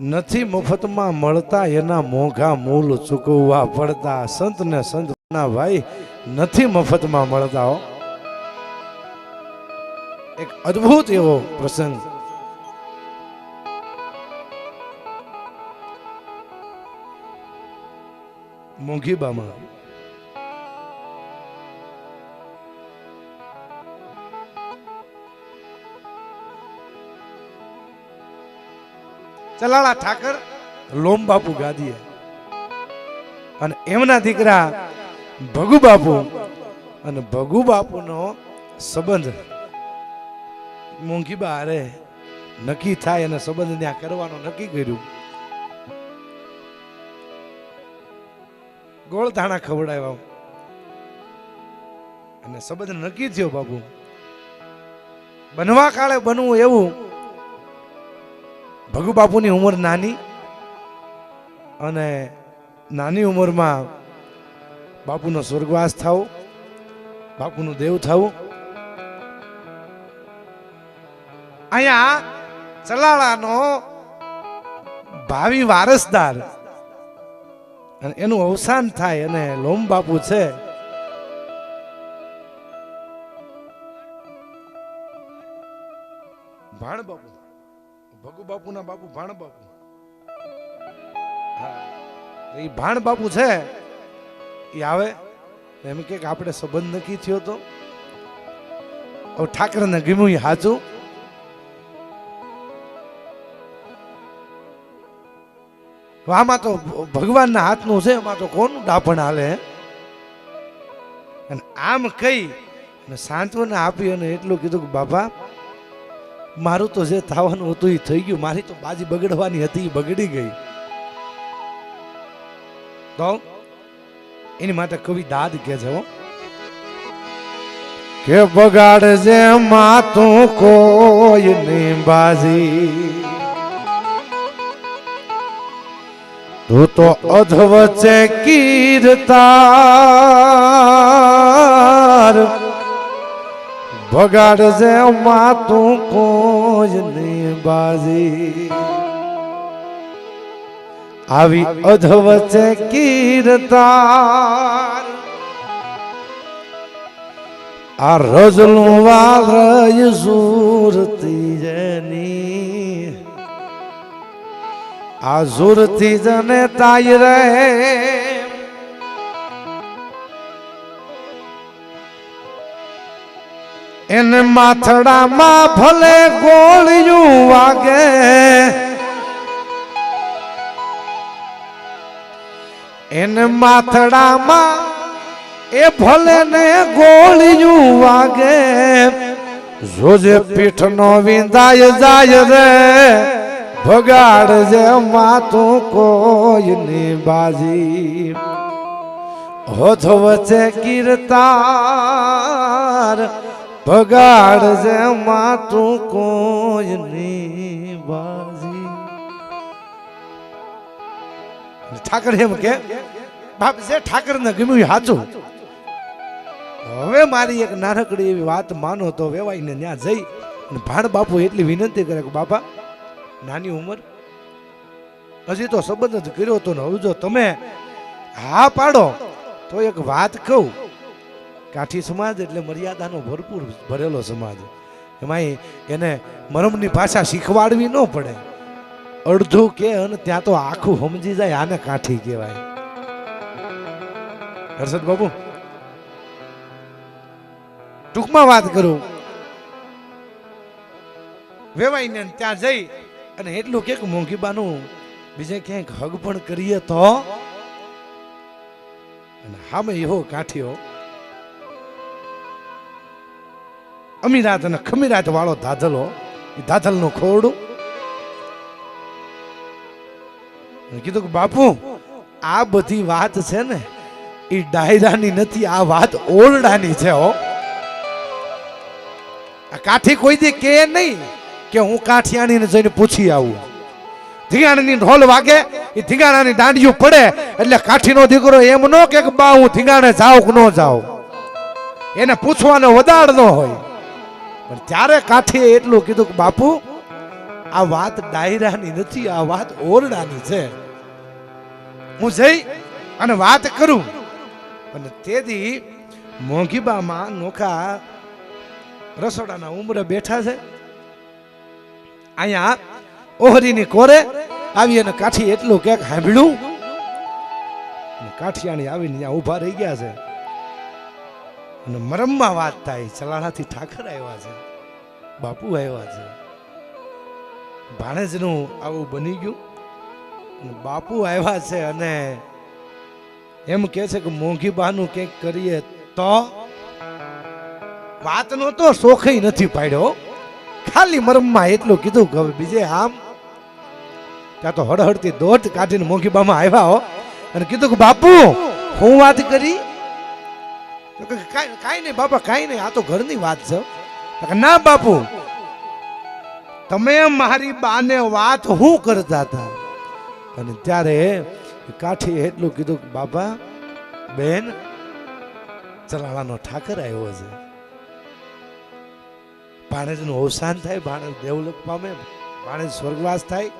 નથી મફતમાં મળતા એના મોંઘા મૂલ ચૂકવવા પડતા સંત ને સંત ના ભાઈ નથી મફતમાં મળતા હો. એક અદ્ભુત એવો પ્રસંગ. મોંઘીબામાં ચલાળા ઠાકર. લોમ બાપુ ગાદીએ. અને એમના દીકરા ભગુ બાપુ અને ભગુ બાપુનો સંબંધ મોંઘી બારે નક્કી થાય અને સંબંધ ત્યાં કરવાનો નક્કી કર્યું. ગોળધાણા ખવડાવ્યા. અને સંબંધ નક્કી થયો બાપુ. બનવા કાળે બનવું એવું ભગુ બાપુની ઉંમર નાની અને નાની ઉંમરમાં બાપુનો સ્વર્ગવાસ થવો, બાપુનું દેવ થવું. અહીંયા ચલાળાનો ભાવિ વારસદાર અને એનું અવસાન થાય અને લોમ બાપુ છે. ભાણ બાપુ. ભગુ બાપુના બાપુ, ભાણ બાપુ. એ ભાણ બાપુ છે, એ આવે. એમ કે આપણે સંબંધ નક્કી થયો તો. હવે ઠાકરને ગીમું હાચું. આમાં તો ભગવાનના હાથનું છે એમાં તો કોનું ડાપણ હાલે? અને આમ કહી અને સાંત્વના આપી અને એટલું કીધું કે બાપા મારું તો જે થવાનું હતું એ થઈ ગયું. મારી તો બાજી બગડવાની હતી, એ બગડી ગઈ. તો એની માટે કવિ દાદ કે છે કે બગાડ જે માતું કોઈ નહીં બાજી. તું તો અધવચે કીર્તાર. બગાડ જે માતું કોઈ નહીં બાજી. આવી અધવચે કીર્તાર. આ રજલું વારય સુરતી જની. આ સુરતી જને તાય રહે. એને માથડામાં ભલે ગોળિયું વાગે. એને માથડામાં એ ભલે ને ગોળિયું વાગે. જોજે પીઠનો વિંદાય જાય રે. ભગાડ જે માતું કોઈની બાજી. હોધ વચ્ચે કીર્તાર ભગાડ જે માતું કોઈની બાજી. ઠાકર એમ કે, બાપ જે ઠાકર ને ગમ્યું સાચું. હવે મારી એક નાનકડી એવી વાત માનો તો વેવાઈને ત્યાં જઈ અને ભાણ બાપુ એટલી વિનંતી કરે કે બાપા, નાની ઉંમર, હજી તો સંબંધ જ કર્યો હતો ને હવે જો તમે હા પાડો તો એક વાત કહું. કાઠી સમાજ એટલે મર્યાદાનો ભરપૂર ભરેલો સમાજ. એમાં એને મરમની ભાષા શીખવાડવી ન પડે. અડધું કે અને ત્યાં તો આખું સમજી જાય, આને કાઠી કહેવાય. હર્ષદ બાબુ, ટૂંકમાં વાત કરું. વેવાઈને ત્યાં જઈ અને એટલું કે મોંઘીબાનું બીજે ક્યાંક હગ પણ કરીએ તો? અને હામે એવો કાઠીઓ અમીરાત અને ખમીરાત વાળો ધાધલો. એ ધાધલનું ખોરડું. કીધું કે બાપુ, આ બધી વાત છે ને, એ ડાયરાની નથી, આ વાત ઓરડાની છે હો. આ કાઠી કોઈ દી કે નહીં કે હું કાઠિયાણીને જઈને પૂછી આવું. ધીંગાણાની ઢોલ વાગે, એ ધીંગાણાની દાંડિયું પડે, એટલે કાઠીનો દીકરો એમ ન કે બા, હું ધીંગાણે જાઉં કે ન જાઉં. એને પૂછવાનો વધાર ન હોય. પણ ત્યારે કાઠીએ એટલું કીધું કે, બાપુ, આ વાત ડાયરાની નથી, આ વાત ઓરડાની છે. હું જઈ અને વાત કરું. અને તેથી મોંઘીબામાં નોખા રસોડાના ઉમરે બેઠા છે. અહીંયા ઓહરીની કોરે આવી અને કાઠી એટલું ક્યાંક સાંભળ્યું. કાઠિયાણી આવીને ત્યાં ઊભા રહી ગયા છે. અને મરમમાં વાત થાય. ચલાણાથી ઠાકર આવ્યા છે. બાપુ આવ્યા છે. ભાણેજનું આવું બની ગયું. બાપુ આવ્યા છે અને એમ કે છે કે મોંઘી બાનું કંઈક કરીએ તો વાતનો તો શોખઈ નથી પાડ્યો. ખાલી મરમમાં એટલું કીધું કે બીજે આમ. ત્યાં તો હળહળતી દોઢ કાઢીને મોંઘી બામાં આવ્યા હો. અને કીધું કે બાપુ, હું વાત કરી કાંઈ કાંઈ બાપા, કાંઈ નહીં. આ તો ઘરની વાત છે. ના બાપુ, તમે મારી બાને વાત હું કરતા હતા? અને ત્યારે કાઠી એટલું કીધું બાપા, બેન ચલાવાનો ઠાકર આવ્યો છે. ભાણેજનું અવસાન થાય ભાણેજ દેવલોક પામે ભાણેજ સ્વર્ગવાસ થાય.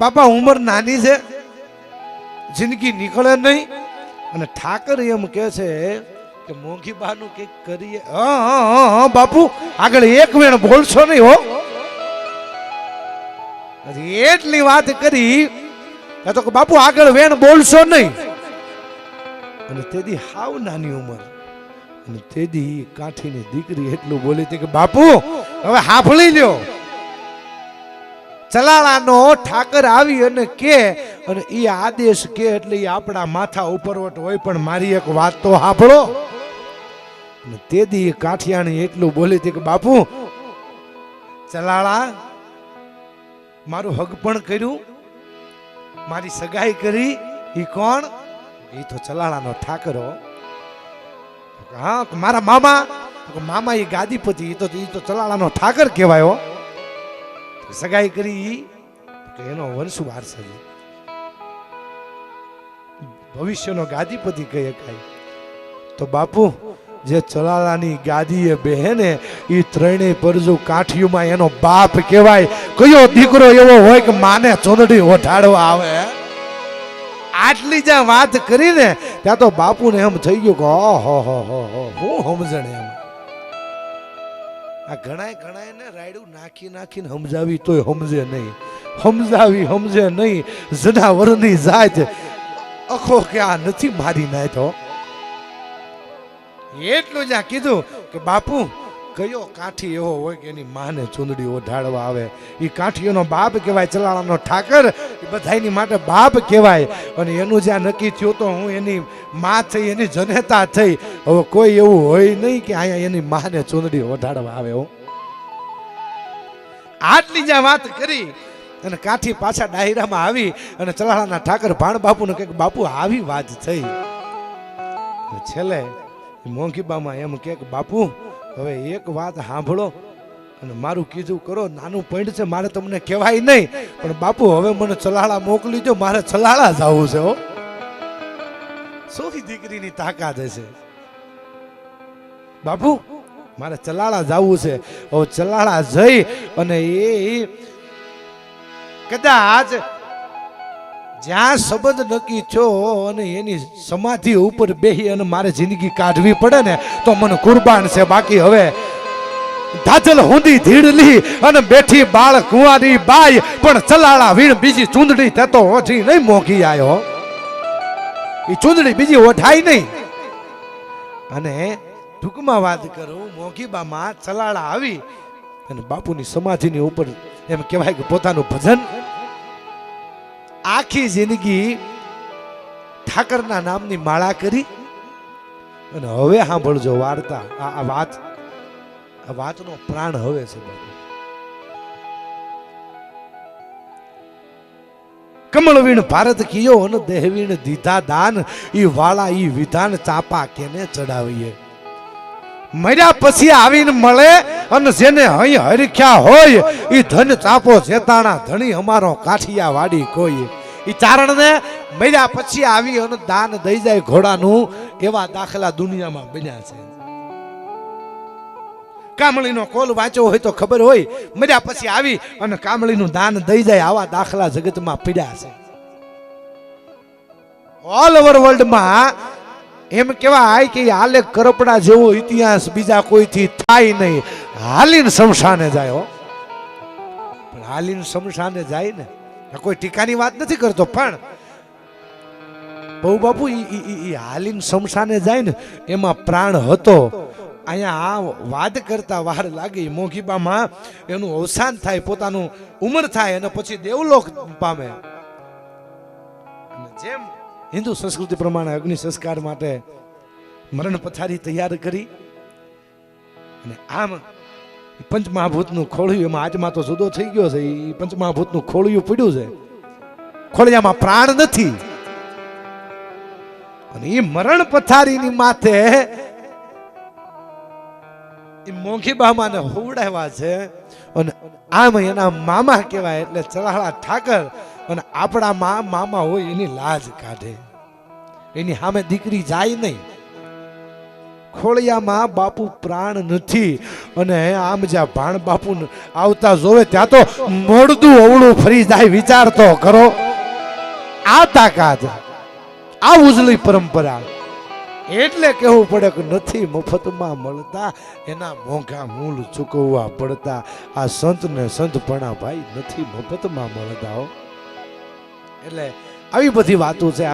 બાપા, ઉંમર નાની છે. જિંદગી નીકળે નહીં. અને ઠાકર એમ કે છે કે મોંઘી બાનું કંઈક કરીએ. બાપુ, આગળ એક વેણ બોલશો નહીં હો. એટલી વાત કરી બાપુ, આગળ વેણ બોલશો નહીં. અને તેદી હાવ નાની ઉંમર. અને તેદી કાઠીની દીકરી એટલું બોલી હતી કે, બાપુ, હવે હાફળી લ્યો. ચલાળાનો ઠાકર આવી અને કે અને એ આદેશ કે એટલે આપણા માથા ઉપરવટ હોય પણ મારી એક વાત તો સાંભળો. તે દી કાઠિયાણી એટલું બોલી હતી કે, બાપુ, ચલાળા, મારું હગ પણ કર્યું, મારી સગાઈ કરી એ કોણ? એ તો ચલાળાનો ઠાકરો હો. મારા મામા મામા એ ગાદીપતિ એ તો એ તો ચલાળાનો ઠાકર કહેવાયો સગાઈ કરી એનો વંશ વારસ ભવિષ્યનો ગાદીપતિ કહી શકાય તો બાપુ, જે ચલાલાની ગાદીએ બેહેને એ ત્રણેય પરજુ કાઠીઓમાં એનો બાપ કહેવાય. કયો દીકરો એવો હોય કે માને ચોંદડી ઓઢાડવા આવે? આટલી જ્યાં વાત કરીને, ત્યાં તો બાપુને એમ થઈ ગયું કે ઓહો હો હો હો, હું સમજણ એમ. આ ઘણાય ઘણાય ને રાયડું નાખી નાખીને સમજાવી તોય સમજે નહીં. સમજાવી સમજે નહીં. જનાવરની જાત અખો કે આ નથી મારી નાખ્યો એટલું જ આ કીધું કે બાપુ, કયો કાઠી એવો હોય કે એની માને ચૂંદડી ઓઢાડવા આવે. એ કાઠીઓનો બાપ કહેવાય, ચલાણાનો ઠાકર. એ બધાની માટે બાપ કહેવાય. અને એનું જ્યાં નક્કી થયું તો હું એની માં થઈ, એની જનેતા થઈ. હવે કોઈ એવું હોય નહીં કે અહીંયા એની માને ચૂંદડી ઓઢાડવા આવે હો. આટલી જ્યાં વાત કરી અને કાઠી પાછા ડાયરામાં આવી અને ચલાળાના ઠાકર ભાણ બાપુને કહે કે, બાપુ, આવી વાત થઈ. છેલ્લે મોંઘીબામાં એમ કે, બાપુ, હવે એક વાત સાંભળો અને મારું કીધું કરો. નાનું પોઈન્ટ છે, મારે તમને કહેવાય નહીં, પણ બાપુ, હવે મને ચલાળા મોકલી દો મારે ચલાળા જવું છે, હો. સોરી દીકરીની તાકાત હશે. બાપુ, મારે ચલાળા જવું છે. હવે ચલાળા જઈ અને એ કદાચ જ્યાં સંબંધ નક્કી થયો અને એની સમાધિ ઉપર બેહી અને મારે જિંદગી કાઢવી પડે ને, તો મને કુરબાન છે. બાકી હવે ધાજલ હુંદી ધીડલી અને બેઠી બાળ કુંવારી બાઈ, પણ ચલાળા વીણ બીજી ચૂંદડી થતો ઓછી નહીં મોઘી આયો. એ ચૂંદડી બીજી ઓઠાઈ નહીં. અને ટૂંકમાં વાત કરું મોઘીબામાં ચલાળા આવી અને બાપુની સમાધિની ઉપર એમ કહેવાય કે પોતાનું ભજન આખી જિંદગી ઠાકરના નામની માળા કરી અને હવે સાંભળજો વાર્તા. આ વાત આ વાતનો પ્રાણ હવે છે કમળવીણ ભારત કિયો અને દેહવીણ દીધા દાન, ઈ વાળા ઈ વિધાન ચાપા કેને ચડાવીએ? મર્યા પછી આવીને મળે અને જેને અહીં હરખ્યા હોય એ ધન ચાપો જેતાણા ધણી અમારો કાઠિયા વાડી કોઈ. ચારણ ચારણને મર્યા પછી આવી અને દાન દઈ જાય ઘોડાનું એવા દાખલા દુનિયામાં બન્યા છે. કામળીનો કોલ વાંચ્યો હોય તો ખબર હોય, મર્યા પછી આવી અને કામળીનું દાન દઈ જાય આવા દાખલા જગતમાં પીડ્યા છે. ઓલ ઓવર વર્લ્ડમાં એમ કેવાય કે હાલે કરપડા જેવો ઇતિહાસ બીજા કોઈથી થાય નહીં. હાલીન શમશાને જાય પણ હાલીન શમશાને જાય ને. કોઈ ટીકાની વાત નથી કરતો, પણ બહુ બાપુ હાલીને શમશાને જાય ને, એમાં પ્રાણ હતો. અહીંયા આ વાત કરતા વાર લાગી મોઘીબામાં એનું અવસાન થાય, પોતાનું ઉંમર થાય અને પછી દેવલોક પામે. જેમ હિન્દુ સંસ્કૃતિ પ્રમાણે અગ્નિ સંસ્કાર માટે મરણ પથારી તૈયાર કરી અને આમ પંચમહાભૂતનું ખોળિયું એમાં આજમાં તો જુદો થઈ ગયો છે. એ પંચમહાભૂતનું ખોળિયું પડ્યું છે. ખોળિયામાં પ્રાણ નથી. અને એ મરણ પથારીની માથે એ મોંઘી બામાને હોવડાવ્યા છે. અને આમ એના મામા કહેવાય એટલે ચલાળા ઠાકર અને આપણા માં, મામા હોય એની લાજ કાઢે. એની સામે દીકરી જાય નહીં. ખોળિયામાં બાપુ પ્રાણ નથી અને આમ જ્યાં ભાણ બાપુ આવતા જોવે ત્યાં તો મોડદું અવળું ફરી જાય, વિચાર તો કરો. આ તાકાત આ ઉજળી પરંપરા. એટલે કહેવું પડે કે નથી મફતમાં મળતા, એના મોંઘા મૂળ ચૂકવવા પડતા. આ સંત ને સંતપણા ભાઈ નથી મફતમાં મળતા હો. એટલે આવી બધી વાતો છે.